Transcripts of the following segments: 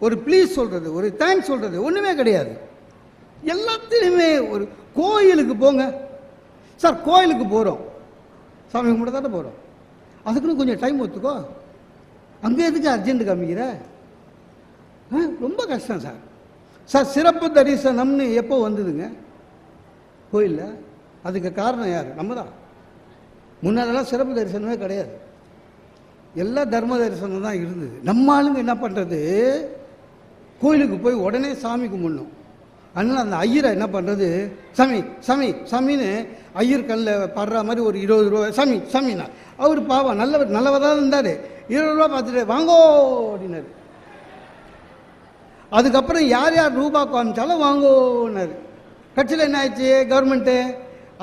ஒரு ப்ளீஸ் சொல்கிறது ஒரு தேங்க்ஸ் சொல்கிறது ஒன்றுமே கிடையாது. எல்லாத்திலையுமே ஒரு கோயிலுக்கு போங்க. சார் கோயிலுக்கு போகிறோம் சாமி கும்பிட தானே போகிறோம் அதுக்குன்னு கொஞ்சம் டைம் ஒத்துக்கோ. அங்கே எதுக்கு அர்ஜென்ட் காமிக்கிற? ஆ, ரொம்ப கஷ்டம் சார். சார் சிறப்பு தரிசனம்னு எப்போ வந்ததுங்க? கோயிலில் அதுக்கு காரணம் யார்? நம்ம தான் முன்னாடிலாம் சிறப்பு தரிசனமே கிடையாது. எல்லா தர்ம தரிசனம் தான் இருந்தது. நம்ம ஆளுங்க என்ன பண்ணுறது கோயிலுக்கு போய் உடனே சாமி கும்பிடணும். அதனால் அந்த ஐயரை என்ன பண்ணுறது சாமி சாமி சாமின்னு ஐயர் கல்ல படுற மாதிரி ஒரு இருபது ரூபா சாமி சாமினா அவர் பாவம் நல்லவர் நல்லவராக தான் இருந்தார். இருபது ரூபா பார்த்துட்டு வாங்கோ அப்படின்னாரு. அதுக்கப்புறம் யார் யார் ரூபா காமிச்சாலும் வாங்கோன்னாரு. கட்சியில் என்ன ஆயிடுச்சு? கவர்மெண்ட்டு.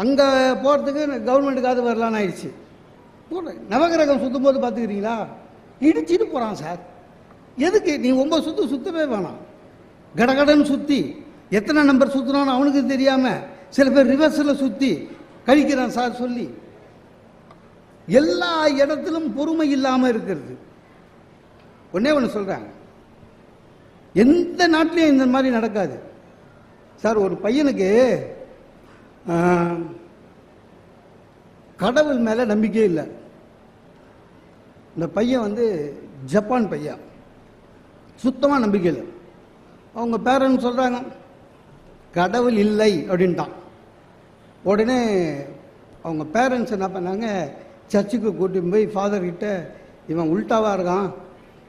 அங்கே போகிறதுக்கு கவர்மெண்ட்டுக்காவது வரலான்னு ஆயிடுச்சு. நவகிரகம் சுற்றும் போது பார்த்துக்கிறீங்களா? இடிச்சிட்டு போகிறான் சார். எதுக்கு? நீ ஒன்பது சுற்று சுத்தவே வேணாம். கடகடன்னு சுற்றி எத்தனை நம்பர் சுற்றுறான்னு அவனுக்கு தெரியாமல் சில பேர் ரிவர்ஸில் சுற்றி கழிக்கிறான் சார் சொல்லி. எல்லா இடத்திலும் பொறுமை இல்லாமல் இருக்கிறது. ஒன்றே ஒன்று சொல்கிறாங்க எந்த நாட்டிலையும் இந்த மாதிரி நடக்காது. சார் ஒரு பையனுக்கு கடவுள் மேலே நம்பிக்கையே இல்லை. இந்த பையன் வந்து ஜப்பான் பையன். சுத்தமாக நம்பிக்கை இல்லை. அவங்க பேரண்ட்ஸ் சொல்கிறாங்க கடவுள் இல்லை அப்படின்ட்டான். உடனே அவங்க பேரண்ட்ஸ் என்ன பண்ணாங்க சர்ச்சுக்கு கூட்டிட்டு போய் ஃபாதர்கிட்ட இவன் உல்டாவாக இருக்கான்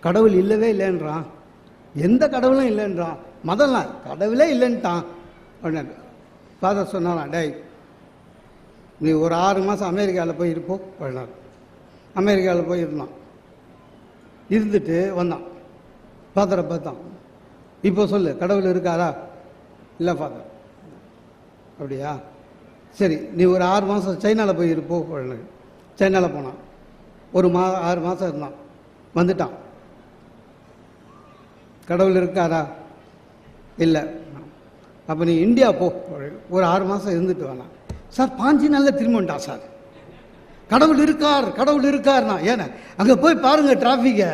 கடவுள் இல்லவே இல்லைன்றான். எந்த கடவுளும் இல்லைன்றான். மதம்லாம் கடவுளே இல்லைன்ட்டான். அப்படின்னு ஃபாதர் சொன்னாலாம் டேய் நீ ஒரு ஆறு மாதம் அமெரிக்காவில் போய் இருப்போம் அப்படின்னார். அமெரிக்காவில் போய் இருந்தான். இருந்துட்டு வந்தான். ஃபாதரை பார்த்தான். இப்போ சொல்லு கடவுள் இருக்காரா? இல்லை ஃபாதர் அப்படியா? சரி நீ ஒரு ஆறு மாதம் சைனாவில் போய் இருப்போ அப்படின்னாரு சைனாவில் போனான். ஒரு மா ஆறு மாதம் இருந்தான். வந்துட்டான். கடவுள் இருக்காரா? இல்லை. அப்போ நீ இந்தியா போ ஒரு ஆறு மாதம் இருந்துட்டு வேணாம் சார் பாஞ்சு நாளில் திரும்ப வந்துட்டான் சார். கடவுள் இருக்கார் கடவுள் இருக்கார்னா ஏன்னா அங்கே போய் பாருங்கள் டிராஃபிக்கை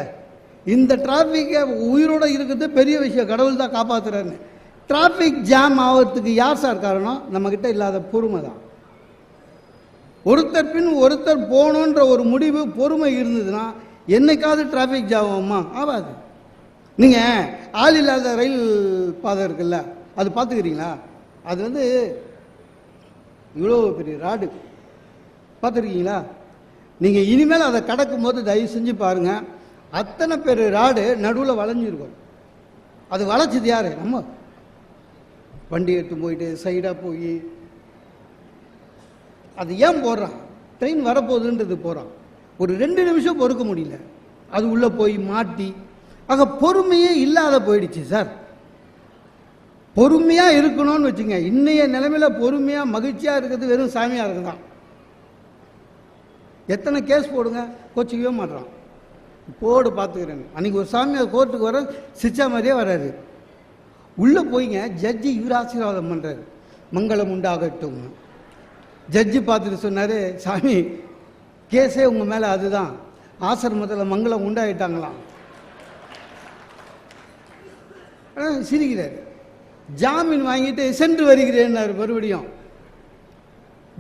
இந்த டிராஃபிக்கை உயிரோட இருக்கிறது பெரிய விஷயம் கடவுள் தான் காப்பாற்றுறாருன்னு டிராஃபிக் ஜாம் ஆகிறதுக்கு யார் சார் காரணம்? நம்மக்கிட்ட இல்லாத பொறுமை தான். ஒருத்தர் பின் ஒருத்தர் போகணுன்ற ஒரு முடிவு பொறுமை இருந்ததுன்னா என்னைக்காவது டிராஃபிக் ஜாம் ஆகுமா? ஆகாது. நீங்கள் ஆள் இல்லாத ரயில் பாதை இருக்குல்ல அது பார்த்துக்கிறீங்களா? அது வந்து இவ்வளோ பெரிய ராடு. பார்த்துருக்கீங்களா? நீங்கள் இனிமேல் அதை கடக்கும் போது தயவு செஞ்சு பாருங்கள் அத்தனை பேர் ராடு நடுவில் வளைஞ்சிருக்கும். அது வளைச்சது யார்? நம்ம. வண்டி எடுத்து போயிட்டு சைடாக போய் அது ஏன் போடுறான்? ட்ரெயின் வரப்போகுதுன்றது போகிறான் ஒரு ரெண்டு நிமிஷம் பொறுக்க முடியல. அது உள்ளே போய் மாட்டி ஆக பொறுமையே இல்லாத போயிடுச்சு சார். பொறுமையாக இருக்கணும்னு வச்சுங்க. இன்னைய நிலைமையில் பொறுமையாக மகிழ்ச்சியாக இருக்கிறது வெறும் சாமியாக இருக்குதான். எத்தனை கேஸ் போடுங்க? கோச்சிக்கவே மாட்டுறான் போடு பார்த்துக்கிறேன். அன்னைக்கு ஒரு சாமியார் கோர்ட்டுக்கு வர சிச்சா மாதிரியே வராரு. உள்ளே போய்ங்க ஜட்ஜி இவர் ஆசீர்வாதம் பண்ணுறாரு மங்களம் உண்டாகட்டும். ஜட்ஜி பார்த்துட்டு சொன்னார் சாமி கேஸே உங்கள் மேலே அதுதான். ஆசிரமத்தில் மங்களம் உண்டாயிட்டாங்களாம். சிரிக்கிறார். ஜாமீன் வாங்கிட்டு சென்று வருகிறேன்னார் மறுபடியும்.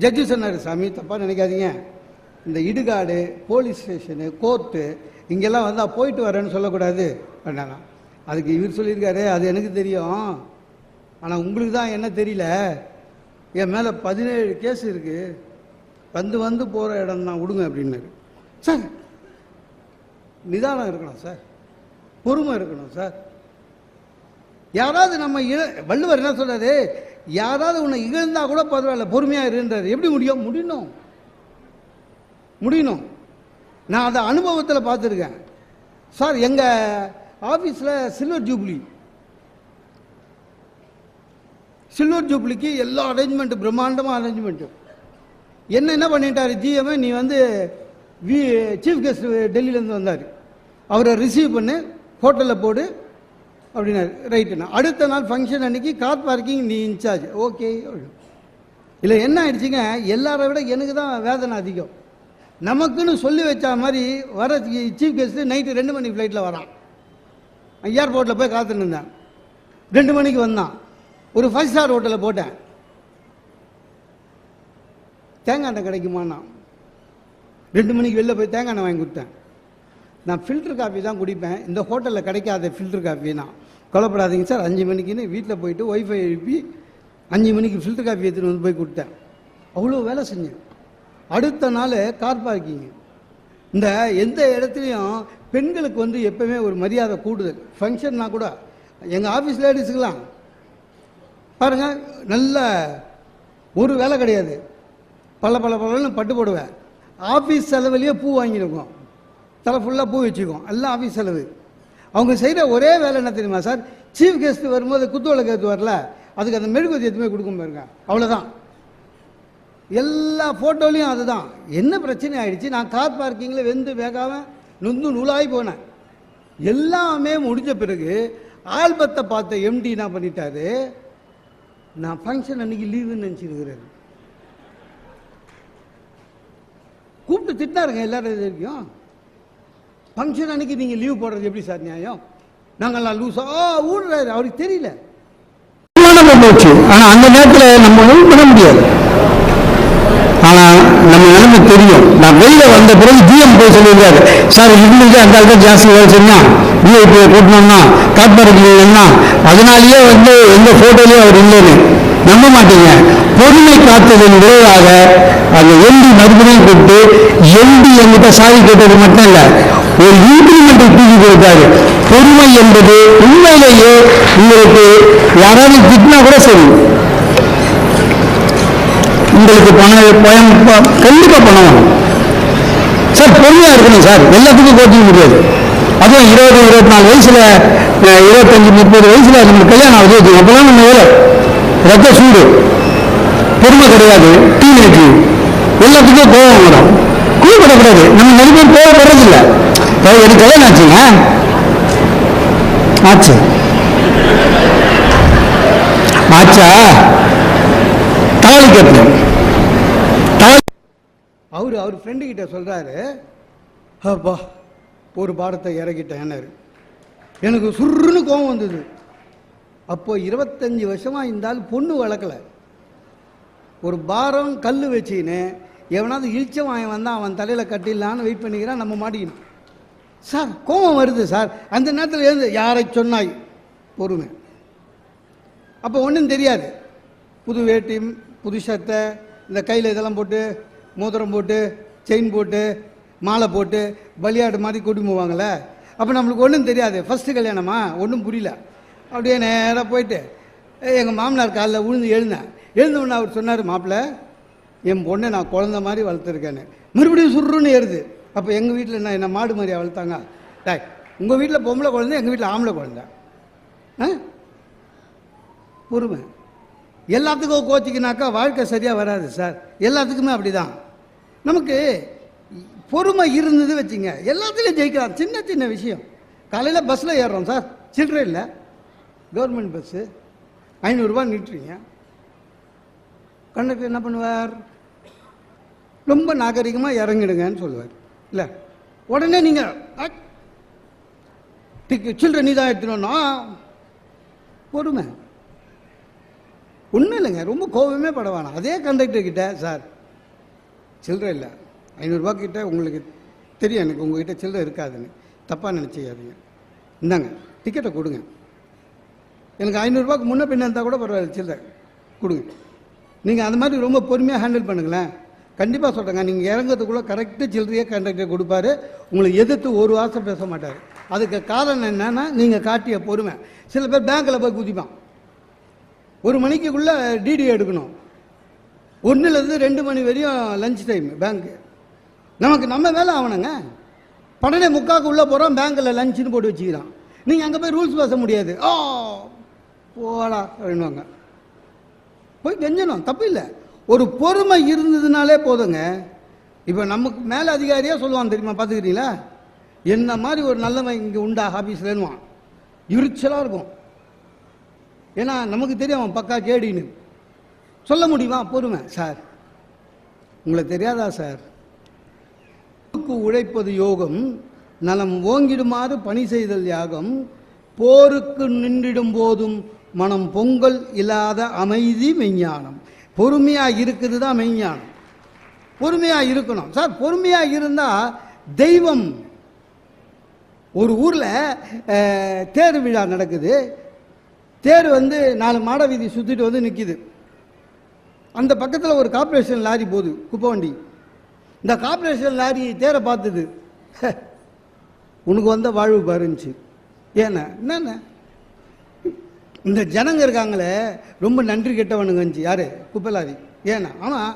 ஜட்ஜி சொன்னார் சாமி தப்பாக நினைக்காதீங்க. இந்த இடுகாடு போலீஸ் ஸ்டேஷனு கோர்ட்டு இங்கெல்லாம் வந்தால் போயிட்டு வரேன்னு சொல்லக்கூடாது அப்படின்னா அதுக்கு இவர் சொல்லியிருக்காரு அது எனக்கு தெரியும். ஆனால் உங்களுக்கு தான் என்ன தெரியல? என் மேலே பதினேழு கேஸ் இருக்குது வந்து வந்து போகிற இடம் தான் விடுங்க அப்படின்னாரு. சார் நிதானம் இருக்கணும் சார். பொறுமை இருக்கணும் சார். யாராவது நம்ம இழ வள்ளுவர் என்ன சொல்கிறாரு யாராவது உன்னை இகழ்ந்தா கூட பரவாயில்ல பொறுமையாக இருன்றார். எப்படி முடியும்? முடியணும். முடியணும். நான் அதை அனுபவத்தில் பார்த்துருக்கேன். சார் எங்கள் ஆஃபீஸில் சில்வர் ஜூப்ளி. சில்வர் ஜூப்ளிக்கு எல்லா அரேஞ்ச்மெண்ட்டும் பிரம்மாண்டமாக அரேஞ்ச்மெண்ட்டு என்ன என்ன பண்ணிட்டாரு? ஜிஎம் நீ வந்து வி சீஃப் கெஸ்ட் டெல்லியிலேருந்து வந்தார். அவரை ரிசீவ் பண்ணு ஹோட்டலில் போடு அப்படின்னாரு. ரைட்டுண்ணா அடுத்த நாள் ஃபங்க்ஷன் அன்னைக்கு கார் பார்க்கிங் நீ இன்சார்ஜ் ஓகே இல்லை என்ன ஆயிடுச்சுங்க? எல்லாரை விட எனக்கு தான் வேதனை அதிகம். நமக்குன்னு சொல்லி வச்ச மாதிரி வர சீஃப் கெஸ்ட்டு நைட்டு ரெண்டு மணிக்கு ஃப்ளைட்டில் வரான். ஏர்போர்ட்டில் போய் காத்துட்டு இருந்தேன். ரெண்டு மணிக்கு வந்தான். ஒரு ஃபைவ் ஸ்டார் ஹோட்டலில் போட்டேன். தேங்காய் எண்ணெய் கிடைக்குமான்னா ரெண்டு மணிக்கு வெளில போய் தேங்காய் எண்ணெய் வாங்கி கொடுத்தேன். நான் ஃபில்டர் காஃபி தான் குடிப்பேன். இந்த ஹோட்டலில் கிடைக்காத ஃபில்டர் காஃபி நான் கொலப்படாதீங்க சார். அஞ்சு மணிக்குன்னு வீட்டில் போயிட்டு ஒய்ஃபை எழுப்பி அஞ்சு மணிக்கு ஃபில்டர் காஃபி எடுத்துகிட்டு வந்து போய் கொடுத்தேன். அவ்வளோ வேலை செஞ்சேன். அடுத்த நாள் கார் பார்க்கிங் இந்த எந்த இடத்துலையும் பெண்களுக்கு வந்து எப்பவுமே ஒரு மரியாதை கூடுதல். ஃபங்க்ஷன்னா கூட எங்கள் ஆஃபீஸ் லேடிஸுக்கெல்லாம் பாருங்க நல்ல ஒரு வேலை கிடையாது. பல பல பலன்னு பட்டு போடுவேன். ஆஃபீஸ் செலவுலேயே பூ வாங்கியிருக்கோம். தலை ஃபுல்லாக பூ வச்சுக்குவோம். எல்லாம் ஆஃபீஸ் செலவு. அவங்க செய்கிற ஒரே வேலை என்ன தெரியுமா சார்? சீஃப் கெஸ்ட் வரும்போது குத்துவளை கேத்து வரல அதுக்கு அந்த மெழுகுவத்தி எதுவுமே கொடுக்க பாருங்க. அவ்வளோதான் எல்லா ஃபோட்டோலையும் அதுதான். என்ன பிரச்சனை ஆயிடுச்சு? நான் கார் பார்க்கிங்கில் வெந்து வேகாவேன் நுந்து நூலாகி போனேன். எல்லாமே முடிஞ்ச பிறகு ஆல்பத்தை பார்த்த எம்டி என்ன பண்ணிட்டாரு? நான் ஃபங்க்ஷன் அன்னைக்கு லீவுன்னு நினச்சிருக்கிறாரு. கூப்பிட்டு திட்டாருங்க எல்லாரும் இது வரைக்கும். ஃபங்க்ஷன் அன்னைக்கு நீங்கள் லீவ் போடுறது எப்படி சார் நியாயம்? நாங்கள்லாம் லூஸா ஊடுறாரு அவருக்கு தெரியல. ஆனால் அந்த நேரத்தில் நம்ம ஒன்றும் பண்ண முடியாது. ஆனால் நம்ம நிலைமை தெரியும். நான் வெளியில் வந்த பிறகு ஜிஎம் போய் சொல்லியிருக்காரு. சார் இருந்துச்சு அந்த அளவுக்கு ஜாஸ்தி வேலை செஞ்சான் விஐபி கூட்டணும்னா காட்பாடுனா அதனாலேயே வந்து எந்த ஃபோட்டோலையும் அவர் இல்லைன்னு. நம்ப மாட்டீங்க. பொறுமை காத்ததன் விளைவாக அந்த எம்பி மறுபடியும் கூப்பிட்டு எம்பி என்கிட்ட சாதி கேட்டது மட்டும் இல்லை ஒரு இன்கிரிமெண்ட்டை தூக்கி கொடுத்தாரு. பொறுமை என்பது உண்மையிலேயே உங்களுக்கு யாராவது திட்டினா கூட சரி. உங்களுக்கு பணம் பயம்? கண்டிப்பாக பணம் வேணும் சார் பொறுமையாக இருக்கணும் சார். எல்லாத்துக்கும் கோச்சிக்க முடியாது. அதுவும் இருபது இருபத்தி நாலு வயசில் இருபத்தஞ்சி முப்பது வயசில் நம்மளுக்கு கல்யாணம் ஆகுது. வச்சுக்கோங்க. அப்போலாம் நம்ம வேலை. ரத்த சூடு. பொறுமை கிடையாது. டீனேஜ் எல்லாத்துக்கும் கோபம் வரும். கூப்பிடக்கூடாது நம்ம நிறைய பேர் கோவப்படுறதில்லை எனக்கு கல்யாணம் ஆச்சுங்க. ஆச்சு. ஆச்சா? தாலி கட்டணும் அவர் அவர் ஃப்ரெண்டு கிட்ட சொல்றாரு அப்பா ஒரு பாடத்தை இறக்கிட்டேன்னாரு. எனக்கு சுருன்னு கோவம் வந்தது. அப்போ இருபத்தஞ்சு வருஷமா இருந்தாலும் பொண்ணு வளர்க்கல. ஒரு பாரம் கல் வச்சுக்கின்னு எவனாவது இழிச்ச வாங்கி வந்தால் அவன் தலையில் கட்டிடலான்னு வெயிட் பண்ணிக்கிறான் நம்ம மாட்டிக்கணும் சார் கோபம் வருது சார். அந்த நேரத்தில் எழுந்து யாரை சொன்னாய்? பொறுமை. அப்போ ஒன்றும் தெரியாது. புது வேட்டி புது சட்டை இந்த கையில் இதெல்லாம் போட்டு மோதிரம் போட்டு செயின் போட்டு மாலை போட்டு பலியாடு மாதிரி கூட்டி போவாங்களே அப்போ நம்மளுக்கு ஒன்றும் தெரியாது. ஃபஸ்ட்டு கல்யாணமா? ஒன்றும் புரியல. அப்படியே நேராக போயிட்டு எங்கள் மாமனார் காலில் விழுந்து எழுந்தேன் எழுந்தவுடனே அவர் சொன்னார் மாப்பிள்ளை என் பொண்ணை நான் குழந்த மாதிரி வளர்த்துருக்கேன்னு. மறுபடியும் சுருன்னு ஏறுது. அப்போ எங்கள் வீட்டில் என்ன என்ன மாடு மாதிரியா வளர்த்தாங்க? டாய் உங்கள் வீட்டில் பொம்பளை குழந்தை எங்கள் வீட்டில் ஆம்பளை குழந்தை? ஆ? பொறுமை. எல்லாத்துக்கும் கோச்சிக்கினாக்கா வாழ்க்கை சரியாக வராது சார். எல்லாத்துக்குமே அப்படிதான். நமக்கு பொறுமை இருந்தது வச்சுங்க. எல்லாத்துலேயும் ஜெயிக்கலாம். சின்ன சின்ன விஷயம். காலையில் பஸ்ஸில் ஏறுறோம் சார். சில்லற இல்லை. கவர்மெண்ட் பஸ்ஸு ஐநூறுரூவா நிட்டுறீங்க கண்டக்டர் என்ன பண்ணுவார்? ரொம்ப நாகரிகமாக இறங்கிடுங்கன்னு சொல்லுவார். இல்லை. உடனே நீங்கள் டிக்கு சில்லற நீ தான் எடுத்துனோன்னா பொறுமை. ஒன்றும் இல்லைங்க. ரொம்ப கோபமே பட வேணாம். அதே கண்டக்டர் கிட்ட சார் சில்லற இல்லை. ஐநூறுரூவா உங்களுக்கு தெரியும். எனக்கு உங்ககிட்ட சில்லற இருக்காதுன்னு. தப்பாக நினச்சிக்காதீங்க. இந்தாங்க டிக்கெட்டை கொடுங்க. எனக்கு ஐநூறுரூவாக்கு முன்ன பின்ன இருந்தால் கூட பரவாயில்ல சில்லற. கொடுங்க. நீங்கள் அந்த மாதிரி ரொம்ப பொறுமையாக ஹேண்டில் பண்ணுங்களேன். கண்டிப்பாக சொல்கிறேங்க நீங்கள் இறங்கிறதுக்குள்ளே கரெக்டாக சில்லறையே கண்டக்டர் கொடுப்பாரு. உங்களை எதிர்த்து ஒரு வாசம் பேச மாட்டார். அதுக்கு காரணம் என்னென்னா நீங்கள் காட்டிய பொறுமை. சில பேர் பேங்க்கில் போய் குதிப்பான். ஒரு மணிக்குள்ளே டிடி எடுக்கணும். ஒன்றுலேருந்து ரெண்டு மணி வரையும் லஞ்ச் டைம் பேங்க்கு நமக்கு நம்ம வேலை ஆகணுங்க. பன்னெண்டே முக்காக்கு உள்ளே போகிறோம் பேங்க்கில் லஞ்சுன்னு போட்டு வச்சுக்கிறான். நீங்கள் அங்கே போய் ரூல்ஸ் பேச முடியாது. ஓ போடா அப்படின்வாங்க போய் கெஞ்சணும் தப்பு இல்லை. ஒரு பொறுமை இருந்ததுனாலே போதுங்க. இப்போ நமக்கு மேலே அதிகாரியாக சொல்லுவான் தெரியுமா பார்த்துக்கிறீங்களா என்ன மாதிரி ஒரு நல்லவன் இங்கே உண்டா ஆஃபீஸ்லன்னுவான் இருச்சலாக இருக்கும். ஏன்னா நமக்கு தெரியும் அவன் பக்கா கேடின்னு. சொல்ல முடியுமா? பொறுமை சார். உங்களுக்கு தெரியாதா சார்? உழைப்பது யோகம் நலம் ஓங்கிடுமாறு பணி செய்தல் யாகம் போருக்கு நின்றிடும் போதும் மனம் பொங்கல் இல்லாத அமைதி மெஞ்ஞானம் பொறுமையாக இருக்குது தான் மெஞ்ஞானம் பொறுமையாக இருக்கணும். சார் பொறுமையாக இருந்தால் தெய்வம். ஒரு ஊரில் தேர் விழா நடக்குது. தேர் வந்து நாலு மாட வீதி சுற்றிட்டு வந்து நிற்கிது அந்த பக்கத்தில் ஒரு கார்பரேஷன் லாரி போகுது குப்பை வண்டி. இந்த கார்பரேஷன் லாரி தேரை பார்த்தது. உனக்கு வந்த வாழ்வு பாருந்துச்சு ஏண்ணா என்னண்ண இந்த ஜனங்க இருக்காங்களே ரொம்ப நன்றி கெட்டவனுங்கஞ்சி யாரு? குப்பை லாரி. ஏண்ணா ஆனால்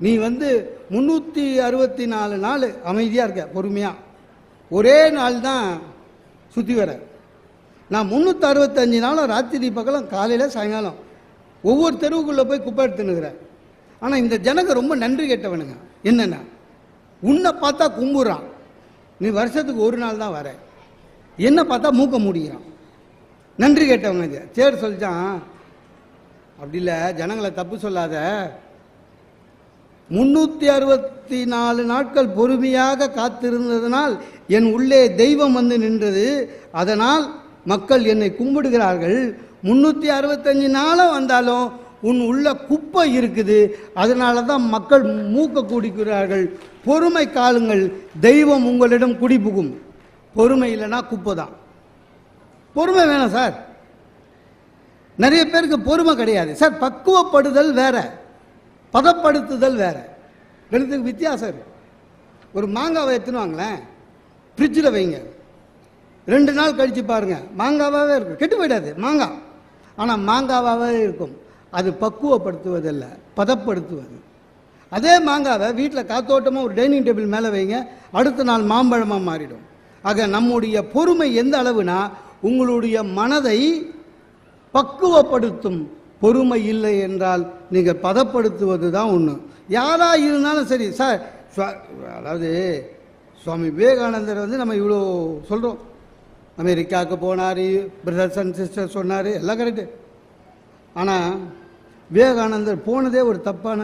நீ வந்து முந்நூற்றி அறுபத்தி நாலு நாள் அமைதியாக இருக்க பொறுமையாக ஒரே நாள் தான் சுற்றி வர. நான் முந்நூற்றி அறுபத்தஞ்சு நாளும் ராத்திரி பகலும் காலையில் சாயங்காலம் ஒவ்வொரு தெருவுக்குள்ளே போய் குப்பை எடுத்துனுக்குறேன் ஆனால் இந்த ஜனங்க ரொம்ப நன்றி கேட்டவனுங்க. என்னென்ன உன்னை பார்த்தா கும்புறான் நீ வருஷத்துக்கு ஒரு நாள் தான் வர. என்ன பார்த்தா மூக்க முடிகிறான் நன்றி கேட்டவங்க இது சரி சொல்லிச்சான் அப்படி இல்லை ஜனங்களை தப்பு சொல்லாத. முன்னூற்றி அறுபத்தி நாலு நாட்கள் பொறுமையாக காத்திருந்ததனால் என் உள்ளே தெய்வம் வந்து நின்றது. அதனால் மக்கள் என்னை கும்பிடுகிறார்கள். முன்னூற்றி அறுபத்தஞ்சு நாளாக வந்தாலும் உன் உள்ள குப்பை இருக்குது. அதனால தான் மக்கள் மூக்க குடிக்கிறார்கள். பொறுமை காலுங்கள். தெய்வம் உங்களிடம் குடிபுகும் பொறுமை இல்லைன்னா குப்பை தான். பொறுமை வேணும் சார். நிறைய பேருக்கு பொறுமை கிடையாது. சார் பக்குவப்படுதல் வேற. பதப்படுத்துதல் வேற. ரெண்டுத்துக்கு வித்தியாசம் இருக்கு. ஒரு மாங்காவை எடுத்துன்னு வாங்களேன். ஃப்ரிட்ஜில் வைங்க. ரெண்டு நாள் கழித்து பாருங்கள் மாங்காவாகவே இருக்கும். கெட்டு போயிடாது. மாங்காய். ஆனால் மாங்காவாகவே இருக்கும். அது பக்குவப்படுத்துவதல்ல. பதப்படுத்துவது. அதே மாங்காவை வீட்டில் காத்தோட்டமாக ஒரு டைனிங் டேபிள் மேலே வைங்க. அடுத்த நாள் மாம்பழமாக மாறிடும். ஆக நம்முடைய பொறுமை எந்த அளவுனா உங்களுடைய மனதை பக்குவப்படுத்தும். பொறுமை இல்லை என்றால் நீங்கள் பதப்படுத்துவது தான் ஒன்று யாராக இருந்தாலும் சரி சார் அதாவது சுவாமி விவேகானந்தர் வந்து நம்ம இவ்வளோ சொல்கிறோம் அமெரிக்காவுக்கு போனார் பிரதர்ஸ் அண்ட் சிஸ்டர் சொன்னார் எல்லாம் கரெக்டு ஆனால் விவேகானந்தர் போனதே ஒரு தப்பான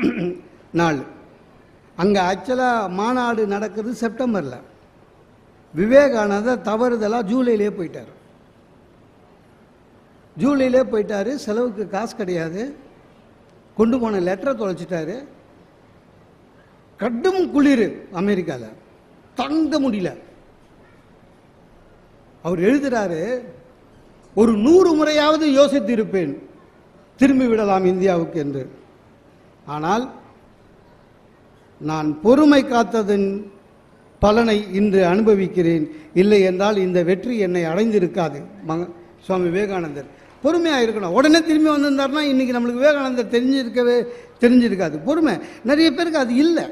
நாள். அங்கே ஆக்சுவலாக மாநாடு நடக்கிறது செப்டம்பரில். விவேகானந்தர் தவறுதலாக ஜூலையிலே போயிட்டார். ஜூலையிலே போயிட்டார் செலவுக்கு காசு கிடையாது. கொண்டு போன லெட்டரை தொலைச்சிட்டாரு. கடும் குளிர் அமெரிக்காவில் தங்க முடியல. அவர் எழுதுறாரு ஒரு நூறு முறையாவது யோசித்து இருப்பேன் திரும்பி விடலாம் இந்தியாவுக்கு என்று. ஆனால் நான் பொறுமை காத்ததன் பலனை இன்று அனுபவிக்கிறேன். இல்லை என்றால் இந்த வெற்றி என்னை அடைந்திருக்காது. மக சுவாமி விவேகானந்தர். பொறுமையாக இருக்கணும். உடனே திரும்பி வந்திருந்தாருன்னா இன்னைக்கு நம்மளுக்கு விவேகானந்தர் தெரிஞ்சிருக்கவே தெரிஞ்சிருக்காது. பொறுமை. நிறைய பேருக்கு அது இல்லை.